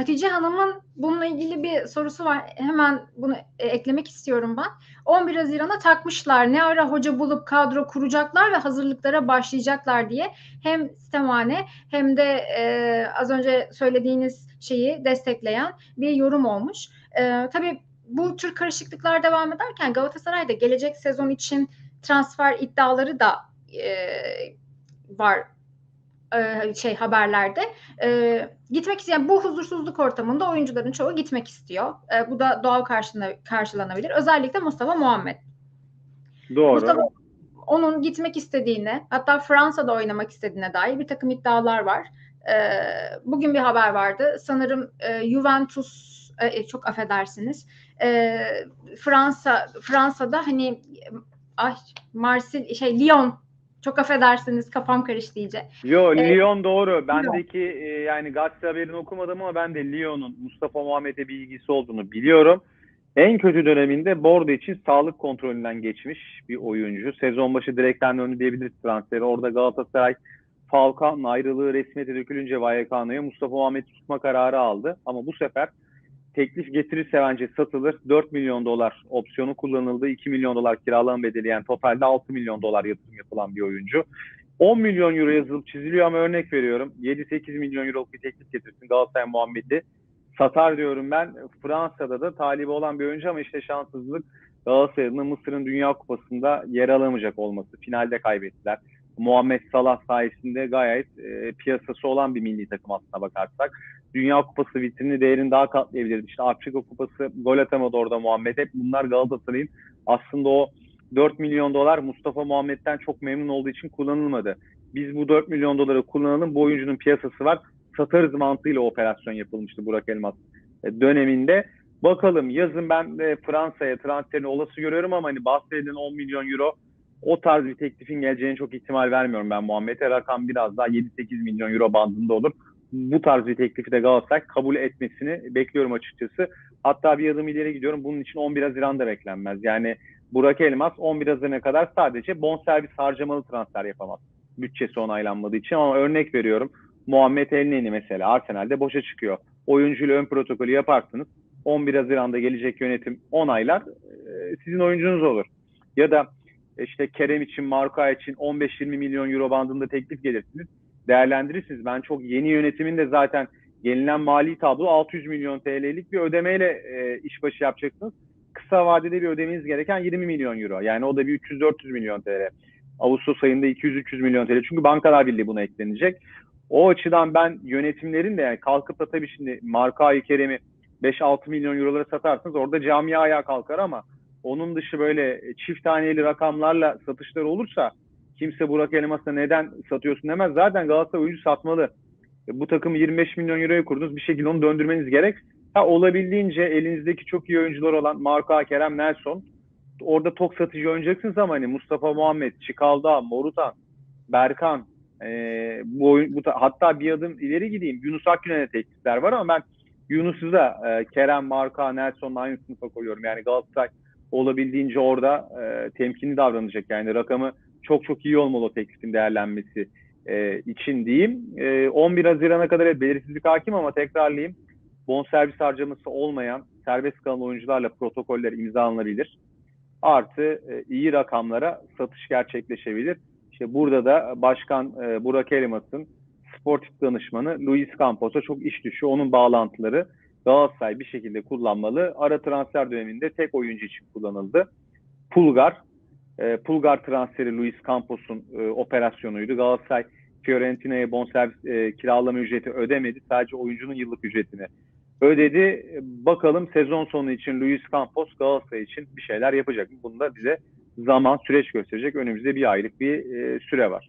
Hatice Hanım'ın bununla ilgili bir sorusu var. Hemen bunu e, eklemek istiyorum ben. 11 Haziran'a takmışlar. Ne ara hoca bulup kadro kuracaklar ve hazırlıklara başlayacaklar diye. Hem Stemane hem de e, az önce söylediğiniz şeyi destekleyen bir yorum olmuş. E, tabii bu tür karışıklıklar devam ederken Galatasaray'da gelecek sezon için transfer iddiaları da e, var e, şey haberlerde e, gitmek isteyen bu huzursuzluk ortamında oyuncuların çoğu gitmek istiyor. E, bu da doğal karşılana, karşılanabilir. Özellikle Mustafa Muhammed. Doğru. Mustafa onun gitmek istediğine hatta Fransa'da oynamak istediğine dair bir takım iddialar var. E, bugün bir haber vardı. Sanırım e, Juventus e, çok affedersiniz. E, Fransa Fransa'da hani ay Marsil şey Lyon çok affedersiniz kafam karıştı iyice. Yo Evet. Lyon doğru. Bendeki e, yani gazete haberini okumadım ama ben de Lyon'un Mustafa Muhammed'e bir ilgisi olduğunu biliyorum. En kötü döneminde Bordeaux için sağlık kontrolünden geçmiş bir oyuncu. Sezon başı direkten döndü diyebiliriz transferi. Orada Galatasaray Falcao'nun ayrılığı resmiyete dökülünce Vallecano'ya Mustafa Muhammed'i tutma kararı aldı. Ama bu sefer teklif getirirse bence satılır. 4 milyon dolar opsiyonu kullanıldı. 2 milyon dolar kiralama bedeli yani totalde 6 milyon dolar yatırım yapılan bir oyuncu. 10 milyon euro yazılıp çiziliyor ama örnek veriyorum. 7-8 milyon euro bir teklif getirsin Galatasaray Muhammed'i. Satar diyorum ben. Fransa'da da talibi olan bir oyuncu ama işte şanssızlık Galatasaray'ın Mısır'ın Dünya Kupası'nda yer alamayacak olması. Finalde kaybettiler. Muhammed Salah sayesinde gayet e, piyasası olan bir milli takım aslına bakarsak. Dünya Kupası vitrini değerini daha katlayabilirdi. İşte Afrika Kupası gol atamadı orada Muhammed. Hep bunlar Galatasaray'ın aslında o 4 milyon dolar Mustafa Muhammed'den çok memnun olduğu için kullanılmadı. Biz bu 4 milyon doları kullanalım. Bu oyuncunun piyasası var. Satarız mantığıyla operasyon yapılmıştı Burak Elmas e, döneminde. Bakalım yazın ben de Fransa'ya transferini olası görüyorum ama hani bahsedilen 10 milyon euro o tarz bir teklifin geleceğine çok ihtimal vermiyorum ben Muhammed'e. Rakam biraz daha 7-8 milyon euro bandında olur. Bu tarz bir teklifi de Galatasaray kabul etmesini bekliyorum açıkçası. Hatta bir adım ileri gidiyorum. Bunun için 11 Haziran'da beklenmez. Yani Burak Elmas 11 Haziran'a kadar sadece bonservis harcamalı transfer yapamaz. Bütçesi onaylanmadığı için ama örnek veriyorum. Muhammed Elneni mesela Arsenal'de boşa çıkıyor. Oyuncuyla ön protokolü yaparsınız. 11 Haziran'da gelecek yönetim onaylar. e, Sizin oyuncunuz olur. Ya da işte Kerem için, Marka için 15-20 milyon euro bandında teklif gelirsiniz. Değerlendirirsiniz. Ben çok yeni yönetimin de zaten gelinen mali tablo 600 milyon TL'lik bir ödemeyle e, işbaşı yapacaksınız. Kısa vadede bir ödemeniz gereken 20 milyon euro. Yani o da bir 300-400 milyon TL. Ağustos ayında 200-300 milyon TL. Çünkü Bankalar Birliği buna eklenecek. O açıdan ben yönetimlerin de yani kalkıp da tabii şimdi Marka Kerem'i 5-6 milyon eurolara satarsınız orada camia ayağa kalkar ama onun dışı böyle çift taneli rakamlarla satışlar olursa kimse Burak Elmas'a neden satıyorsun demez. Zaten Galatasaray oyuncu satmalı. Bu takımı 25 milyon euroya kurdunuz. Bir şekilde onu döndürmeniz gerek. Ha, olabildiğince elinizdeki çok iyi oyuncular olan Marka, Kerem, Nelson orada tok satıcı oynayacaksınız ama hani Mustafa Muhammed, Çikalda, Morutan, Berkan e, bu, oyun, bu hatta bir adım ileri gideyim. Yunus Akgün'e teklifler var ama ben Yunus'u da e, Kerem, Marka, Nelson'la aynı sınıfa koyuyorum. Yani Galatasaray olabildiğince orada e, temkinli davranacak. Yani rakamı çok çok iyi olmalı o teklifin değerlenmesi e, için diyeyim. E, 11 Haziran'a kadar belirsizlik hakim ama tekrarlayayım. Bonservis harcaması olmayan serbest kalan oyuncularla protokoller imzalanabilir. Artı e, iyi rakamlara satış gerçekleşebilir. İşte burada da Başkan e, Burak Elmas'ın sportif danışmanı Luis Campos'a çok iş düşüyor. Onun bağlantıları Galatasaray bir şekilde kullanmalı. Ara transfer döneminde tek oyuncu için kullanıldı. Pulgar. E, Pulgar transferi Luis Campos'un e, operasyonuydu. Galatasaray Fiorentina'ya bonservis e, kiralama ücreti ödemedi. Sadece oyuncunun yıllık ücretini ödedi. Bakalım sezon sonu için Luis Campos Galatasaray için bir şeyler yapacak mı? Bunu da bize zaman, süreç gösterecek. Önümüzde bir aylık bir e, süre var.